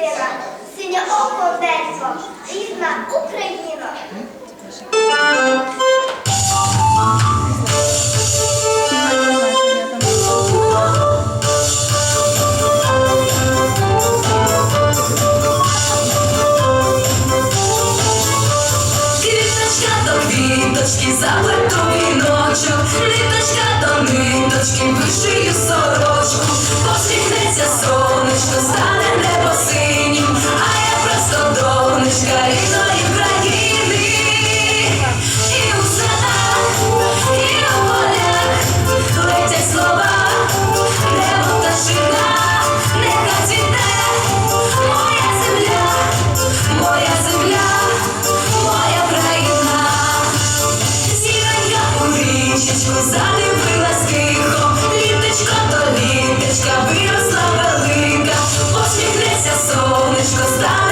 дитина, синє око небо, рідна Україна. Квіточка до квіточки, заплету віночок, ниточки, вишию сорок. Onde está?